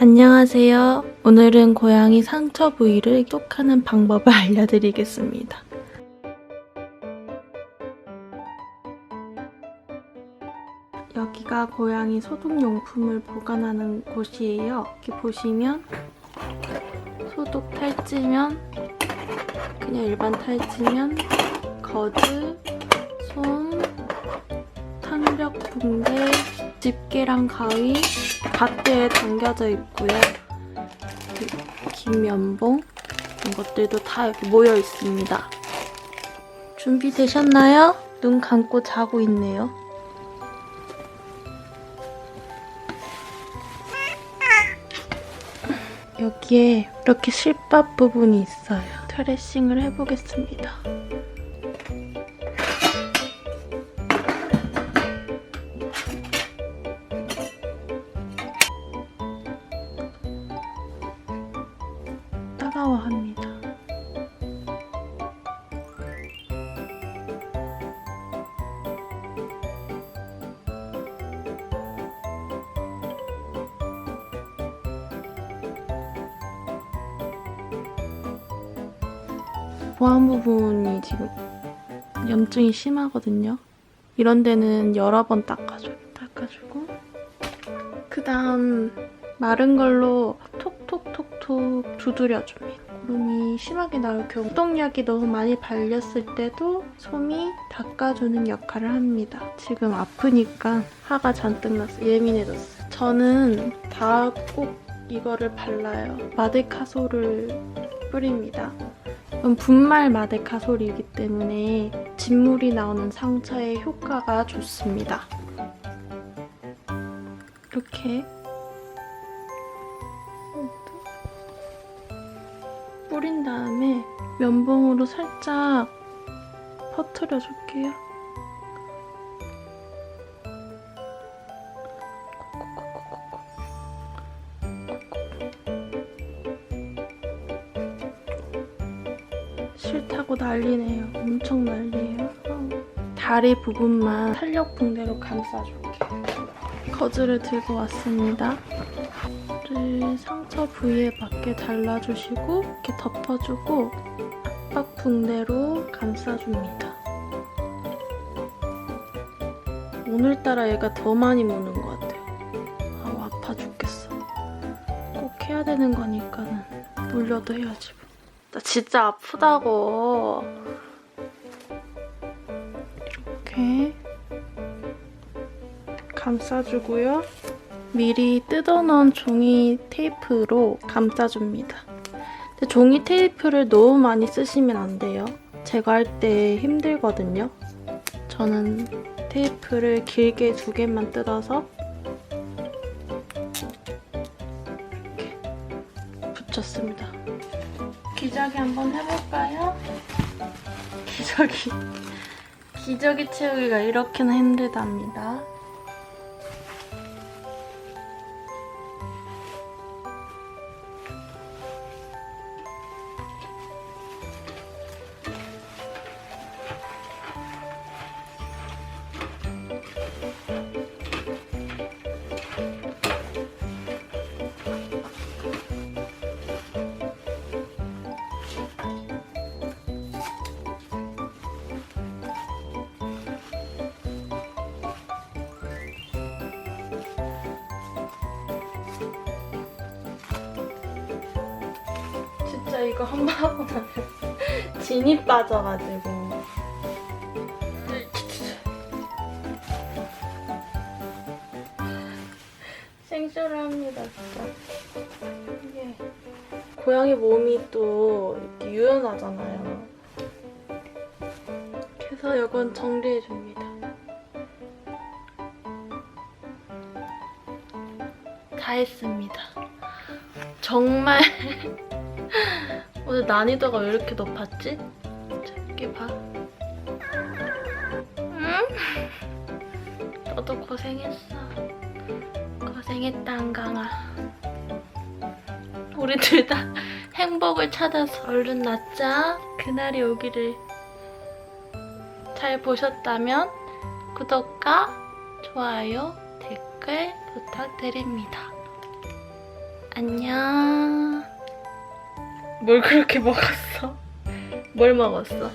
안녕하세요. 오늘은 고양이 상처 부위를 톡하는 방법을 알려드리겠습니다. 여기가 고양이 소독용품을 보관하는 곳이에요. 여기 보시면 소독 탈지면 그냥 일반 탈지면 거즈, 솜, 탄력 붕대, 집게랑 가위, 밭대에 담겨져 있고요. 그긴 면봉 이런 것들도 다 여기 모여 있습니다. 준비되셨나요? 눈 감고 자고 있네요. 여기에 이렇게 실밥 부분이 있어요. 트레싱을 해보겠습니다. 따가워합니다. 보안 부분이 지금 염증이 심하거든요. 이런 데는 여러 번 닦아줘요. 닦아주고 그 다음 마른 걸로 톡톡톡톡 두드려줍니다. 구름이 심하게 나올 경우 소독약이 너무 많이 발렸을 때도 솜이 닦아주는 역할을 합니다. 지금 아프니까 화가 잔뜩 났어. 예민해졌어요. 저는 다 꼭 이거를 발라요. 마데카솔을 뿌립니다. 분말 마데카솔이기 때문에 진물이 나오는 상처에 효과가 좋습니다. 이렇게 뿌린 다음에 면봉으로 살짝 퍼트려 줄게요. 싫다고 난리네요. 엄청 난리예요. 어. 다리 부분만 탄력 붕대로 감싸줄게요. 거즈를 들고 왔습니다. 를 상처 부위에 맞게 잘라주시고 이렇게 덮어주고 압박 붕대로 감싸줍니다. 오늘따라 얘가 더 많이 무는 것 같아요. 아우 아파 죽겠어. 꼭 해야 되는 거니까는 물려도 해야지. 나 진짜 아프다고. 이렇게 감싸주고요. 미리 뜯어놓은 종이 테이프로 감싸줍니다. 종이 테이프를 너무 많이 쓰시면 안 돼요. 제거할 때 힘들거든요. 저는 테이프를 길게 두 개만 뜯어서 이렇게 붙였습니다. 기저귀 한번 해볼까요? 기저귀. 기저귀 채우기가 이렇게나 힘들답니다. 진짜 이거 한 번 하고 나면 진이 빠져가지고. 생쇼를 합니다 진짜. 이게 고양이 몸이 또 이렇게 유연하잖아요. 그래서 이건 정리해줍니다. 다 했습니다. 정말 오늘 난이도가 왜 이렇게 높았지? 자, 이렇게 봐. 응? 너도 고생했어. 고생했다, 한강아. 우리 둘 다 행복을 찾아서 얼른 낳자. 그날이 오기를 잘 보셨다면 구독과 좋아요, 댓글 부탁드립니다. 안녕. 뭘 그렇게 먹었어? 뭘 먹었어?